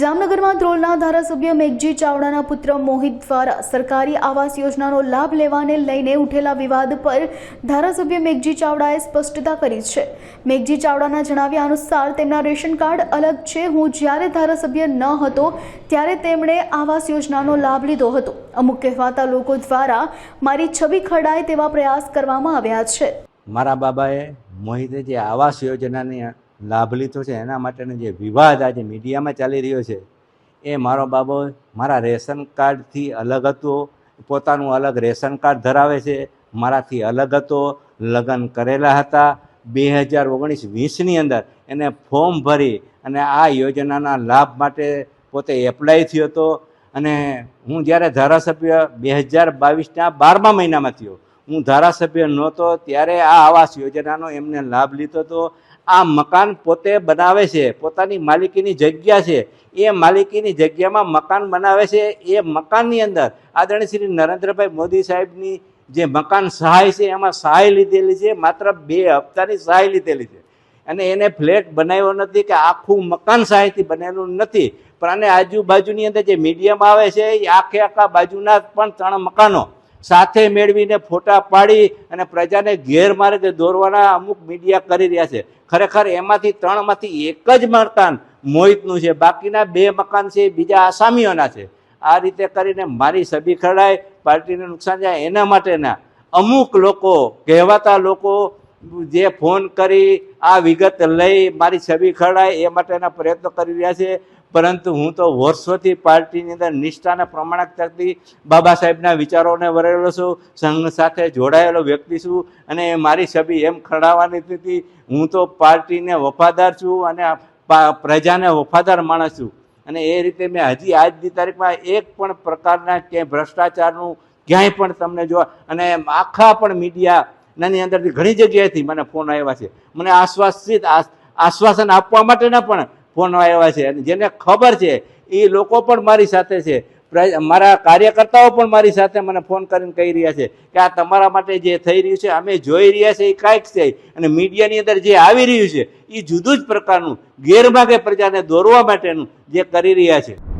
જામનગરમાં ધ્રોલના ધારાસભ્ય મેઘજી ચાવડાના પુત્ર મોહિત દ્વારા સરકારી આવાસ યોજનાનો લાભ લેવાને લઈને ઉઠેલા વિવાદ પર ધારાસભ્ય મેઘજી ચાવડાએ સ્પષ્ટતા કરી છે. મેઘજી ચાવડાના જણાવ્યા અનુસાર, તેમના રેશન કાર્ડ અલગ છે. હું જ્યારે ધારાસભ્ય ન હતો, ત્યારે તેમણે આવાસ યોજનાનો લાભ લીધો હતો. અમુક કહેવાતા લોકો દ્વારા મારી છબી ખરડાય તેવા પ્રયાસ કરવામાં આવ્યા છે. મારા બાબાએ મોહિતે જે આવાસ યોજનાની લાભ લીધો છે. એના માટેનો જે વિવાદ આજે મીડિયામાં ચાલી રહ્યો છે, એ મારો બાબો મારા રેશન કાર્ડથી અલગ હતો. પોતાનું અલગ રેશન કાર્ડ ધરાવે છે. મારાથી અલગ હતો. લગ્ન કરેલા હતા બે હજાર ઓગણીસ વીસની અંદર. એને ફોર્મ ભરી અને આ યોજનાના લાભ માટે પોતે એપ્લાય થયો હતો. અને હું જ્યારે ધારાસભ્ય બે હજાર બાવીસના બારમા મહિનામાં થયો. હું ધારાસભ્ય નહોતો. ત્યારે આ આવાસ યોજનાનો એમને લાભ લીધો હતો. આ મકાન પોતે બનાવે છે, પોતાની માલિકીની જગ્યા છે. એ માલિકીની જગ્યામાં મકાન બનાવે છે. એ મકાનની અંદર આદરણીય શ્રી નરેન્દ્રભાઈ મોદી સાહેબની જે મકાન સહાય છે, એમાં સહાય લીધેલી છે, માત્ર બે હપ્તાની સહાય લીધેલી છે. અને એને ફ્લેટ બનાવ્યો નથી કે આખું મકાન સહાયથી બનેલું નથી. પણ આને આજુબાજુની અંદર જે મીડિયમ આવે છે, એ આખે આખા બાજુના પણ ત્રણ મકાનો. સાથે મેળવીને ફોટા પાડી અને પ્રજાને ગેરમાર્ગે દોરવાના અમુક મીડિયા કરી રહ્યા છે. ખરેખર એમાંથી ત્રણમાંથી એક જ મકાન મોહિતનું છે. બાકીના બે મકાન છે બીજા આસામીઓના છે. આ રીતે કરીને મારી સભી ખરડાય, પાર્ટીને નુકસાન જાય એના માટેના અમુક લોકો, કહેવાતા લોકો જે ફોન કરી આ વિગત લઈ મારી છબી ખરડાય એ માટેના પ્રયત્નો કરી રહ્યા છે. પરંતુ હું તો વર્ષોથી પાર્ટીની અંદર નિષ્ઠા અને થતી બાબા સાહેબના વિચારોને વરેલો છું. સંઘ સાથે જોડાયેલો વ્યક્તિ છું અને મારી છબી એમ ખરડાવવાની હતી હું તો પાર્ટીને વફાદાર છું અને પ્રજાને વફાદાર માણસ છું. અને એ રીતે મેં હજી આજની તારીખમાં એક પણ પ્રકારના ક્યાંય ભ્રષ્ટાચારનું ક્યાંય પણ તમને જોવા અને આખા પણ મીડિયા નાની અંદરથી ઘણી જગ્યાએથી મને ફોન આવ્યા છે. મને આશ્વાસિત આશ્વાસન આપવા માટેના પણ ફોન આવ્યા છે. અને જેને ખબર છે, એ લોકો પણ મારી સાથે છે. મારા કાર્યકર્તાઓ પણ મારી સાથે મને ફોન કરીને કહી રહ્યા છે કે આ તમારા માટે જે થઈ રહ્યું છે, અમે જોઈ રહ્યા છે, એ કાંઈક છે. અને મીડિયાની અંદર જે આવી રહ્યું છે, એ જુદું જ પ્રકારનું ગેરમાર્ગે પ્રજાને દોરવા માટેનું જે કરી રહ્યા છે.